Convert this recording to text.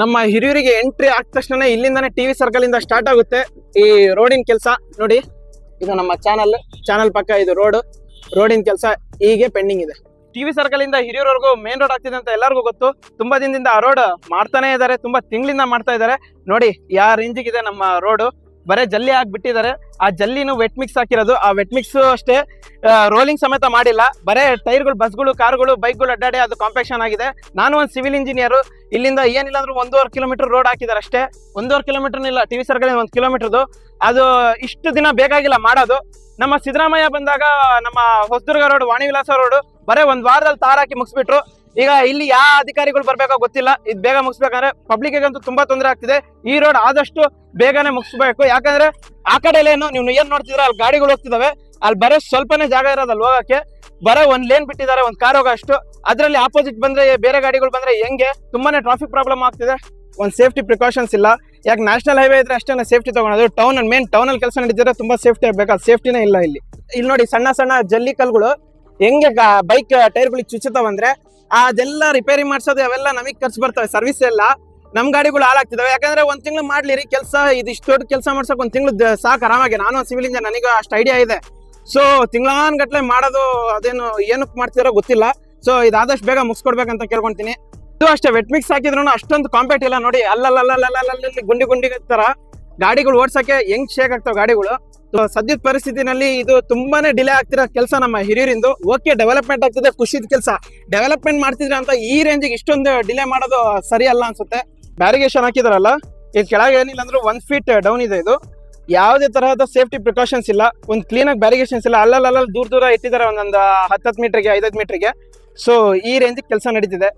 ನಮ್ಮ ಹಿರಿಯರಿಗೆ ಎಂಟ್ರಿ ಆದ ತಕ್ಷಣ ಇಲ್ಲಿಂದಾನೆ ಟಿವಿ ಸರ್ಕಲ್ ಇಂದ ಸ್ಟಾರ್ಟ್ ಆಗುತ್ತೆ ಈ ರೋಡಿನ ಕೆಲಸ. ನೋಡಿ, ಇದು ನಮ್ಮ ಚಾನಲ್ ಚಾನಲ್ ಪಕ್ಕ ಇದು ರೋಡ್ ರೋಡಿನ ಕೆಲಸ ಹೀಗೆ ಪೆಂಡಿಂಗ್ ಇದೆ. ಟಿವಿ ಸರ್ಕಲ್ ಇಂದ ಹಿರಿಯರವರೆಗೂ ಮೇನ್ ರೋಡ್ ಆಗ್ತಿದೆ ಅಂತ ಎಲ್ಲರಿಗೂ ಗೊತ್ತು. ತುಂಬಾ ದಿನದಿಂದ ಆ ರೋಡ್ ಮಾಡ್ತಾನೆ ಇದ್ದಾರೆ, ತುಂಬಾ ತಿಂಗಳಿಂದ ಮಾಡ್ತಾ ಇದ್ದಾರೆ. ನೋಡಿ ಯಾವ ಇದೆ ನಮ್ಮ ರೋಡ್ ಬರೇ ಜಲ್ಲಿ ಹಾಕ್ಬಿಟ್ಟಿದ್ದಾರೆ ಆ ಜಲ್ಲಿನು ವೆಟ್ ಮಿಕ್ಸ್ ಹಾಕಿರೋದು. ಆ ವೆಟ್ ಮಿಕ್ಸ್ ಅಷ್ಟೇ ರೋಲಿಂಗ್ ಸಮೇತ ಮಾಡಿಲ್ಲ. ಬರೇ ಟೈರ್ಗಳು ಬಸ್ಗಳು ಕಾರ್ಗಳು ಬೈಕ್ಗಳು ಅಡ್ಡಾಡಿ ಅದು ಕಾಂಪ್ಯಾಕ್ಷನ್ ಆಗಿದೆ. ನಾನು ಒಂದು ಸಿವಿಲ್ ಇಂಜಿನಿಯರ್ ಇಲ್ಲಿಂದ ಏನಿಲ್ಲ ಅಂದ್ರೆ ಒಂದೂವರೆ ಕಿಲೋಮೀಟರ್ ರೋಡ್ ಹಾಕಿದ್ದಾರೆ ಅಷ್ಟೇ. ಒಂದೂವರೆ ಕಿಲೋಮೀಟರ್ ಇಲ್ಲ ಟಿವಿ ಸರ್ಕಲ್ ಒಂದು ಕಿಲೋಮೀಟರ್ದು ಅದು ಇಷ್ಟು ದಿನ ಬೇಕಾಗಿಲ್ಲ ಮಾಡೋದು. ನಮ್ಮ ಸಿದ್ದರಾಮಯ್ಯ ಬಂದಾಗ ನಮ್ಮ ಹೊಸದುರ್ಗ ರೋಡ್ ವಾಣಿ ವಿಲಾಸ ರೋಡ್ ಬರೇ ಒಂದು ವಾರದಲ್ಲಿ ತಾರಾಕಿ ಮುಗಿಸ್ಬಿಟ್ರು. ಈಗ ಇಲ್ಲಿ ಯಾವ ಅಧಿಕಾರಿಗಳು ಬರ್ಬೇಕೋ ಗೊತ್ತಿಲ್ಲ. ಇದು ಬೇಗ ಮುಗಿಸ್ಬೇಕಂದ್ರೆ ಪಬ್ಲಿಕ್ ಅಂತೂ ತುಂಬಾ ತೊಂದರೆ ಆಗ್ತಿದೆ. ಈ ರೋಡ್ ಆದಷ್ಟು ಬೇಗನೆ ಮುಗಿಸ್ಬೇಕು. ಯಾಕಂದ್ರೆ ಆ ಕಡೆ ಏನು ನೀವು ಏನ್ ನೋಡ್ತಿದ್ರೆ ಅಲ್ಲಿ ಗಾಡಿಗಳು ಹೋಗ್ತಿದಾವೆ ಅಲ್ಲಿ ಬರೋ ಸ್ವಲ್ಪನೇ ಜಾಗ ಇರೋದಲ್ಲಿ ಹೋಗಕ್ಕೆ. ಬರೋ ಒಂದ್ ಲೇನ್ ಬಿಟ್ಟಿದ್ದಾರೆ, ಒಂದ್ ಕಾರ್ ಹೋಗೋ ಅಷ್ಟು. ಅದ್ರಲ್ಲಿ ಆಪೋಸಿಟ್ ಬಂದ್ರೆ, ಬೇರೆ ಗಾಡಿಗಳು ಬಂದ್ರೆ ಹೆಂಗೆ? ತುಂಬಾನೇ ಟ್ರಾಫಿಕ್ ಪ್ರಾಬ್ಲಮ್ ಆಗ್ತಿದೆ. ಒಂದ್ ಸೇಫ್ಟಿ ಪ್ರಿಕಾಷನ್ಸ್ ಇಲ್ಲ. ಯಾಕೆ ನ್ಯಾಷನಲ್ ಹೈವೇ ಇದ್ರೆ ಅಷ್ಟೇ ಸೇಫ್ಟಿ ತಗೊಳೋದು. ಟೌನ್ ಅಲ್ಲಿ ಮೇನ್ ಟೌನ್ ಅಲ್ಲಿ ಕೆಲಸ ನಡೀತಿದ್ರೆ ತುಂಬಾ ಸೇಫ್ಟಿ ಆಗ್ಬೇಕು. ಸೇಫ್ಟಿನೇ ಇಲ್ಲ ಇಲ್ಲಿ. ಇಲ್ಲಿ ನೋಡಿ ಸಣ್ಣ ಸಣ್ಣ ಜಲ್ಲಿ ಕಲ್ಗಳು ಹೆಂಗೆ ಬೈಕ್ ಟೈರ್ಗಳಿಗೆ ಚುಚ್ಚುತ್ತಾವಂದ್ರೆ ಅದೆಲ್ಲ ರಿಪೇರಿ ಮಾಡ್ಸೋದು ಅವೆಲ್ಲ ನಮಗೆ ಖರ್ಚು ಬರ್ತವೆ ಸರ್ವಿಸ್ ಎಲ್ಲ. ನಮ್ ಗಾಡಿಗಳು ಹಾಳಾಗ್ತಿದಾವೆ. ಯಾಕಂದ್ರೆ ಒಂದ್ ತಿಂಗಳು ಮಾಡ್ಲಿರಿ, ಕೆಲಸ ಇದು ಇಷ್ಟು ದೊಡ್ಡ ಕೆಲಸ ಮಾಡ್ಸಕ್ ಒಂದ್ ತಿಂಗಳು ಸಾಕು ಆರಾಮಾಗಿ. ನಾನು ಸಿವಿಲ್ ಇಂಜಿನಿಯರ್ ನನಗೆ ಅಷ್ಟು ಐಡಿಯಾ ಇದೆ. ಸೊ ತಿಂಗಳಾನ್ ಗಟ್ಲೆ ಮಾಡೋದು ಅದೇನು ಏನಕ್ಕೆ ಮಾಡ್ತಿದಾರೋ ಗೊತ್ತಿಲ್ಲ. ಸೊ ಇದಾದಷ್ಟು ಬೇಗ ಮುಗಿಸ್ಕೊಡ್ಬೇಕಂತ ಕೇಳ್ಕೊಂತೀನಿ. ಇದು ಅಷ್ಟೇ ವೆಟ್ ಮಿಕ್ಸ್ ಹಾಕಿದ್ರು ಅಷ್ಟೊಂದು ಕಾಂಪ್ಯಾಕ್ಟ್ ಇಲ್ಲ ನೋಡಿ. ಅಲ್ಲಲ್ಲಲ್ಲಿ ಗುಂಡಿ ಗುಂಡಿ ತರ ಗಾಡಿಗಳು ಓಡ್ಸಕ್ಕೆ ಹೆಂಗ್ ಶೇಕ್ ಆಗ್ತಾವ ಗಾಡಿಗಳು. ಸದ್ಯದ ಪರಿಸ್ಥಿತಿನಲ್ಲಿ ಇದು ತುಂಬಾನೇ ಡಿಲೇ ಆಗ್ತಿರೋ ಕೆಲಸ ನಮ್ಮ ಹಿರಿಯರಿಂದು. ಓಕೆ ಡೆವಲಪ್ಮೆಂಟ್ ಆಗ್ತಿದೆ, ಖುಷಿದ ಕೆಲಸ. ಡೆವಲಪ್ಮೆಂಟ್ ಮಾಡ್ತಿದ್ರೆ ಅಂತ ಈ ರೇಂಜಿಗೆ ಇಷ್ಟೊಂದು ಡಿಲೇ ಮಾಡೋದು ಸರಿ ಅಲ್ಲ ಅನ್ಸುತ್ತೆ. ಬ್ಯಾರಿಗೇಷನ್ ಹಾಕಿದಾರಲ್ಲ, ಇದು ಕೆಳಗೆ ಏನಿಲ್ಲ ಅಂದ್ರೆ ಒಂದ್ ಫೀಟ್ ಡೌನ್ ಇದೆ ಇದು. ಯಾವುದೇ ತರಹದ ಸೇಫ್ಟಿ ಪ್ರಿಕಾಷನ್ಸ್ ಇಲ್ಲ. ಒಂದು ಕ್ಲೀನ್ ಆಗಿ ಬ್ಯಾರಿಗೇಷನ್ಸ್ ಇಲ್ಲ. ಅಲ್ಲಲ್ಲ ದೂರ ದೂರ ಇಟ್ಟಿದ್ದಾರೆ ಒಂದೊಂದು ಹತ್ತತ್ತು ಮೀಟರ್ಗೆ ಮೀಟರ್ ಮೀಟರ್ಗೆ ಸೊ ಈ ರೇಂಜ್ ಕೆಲಸ ನಡೀತಿದೆ.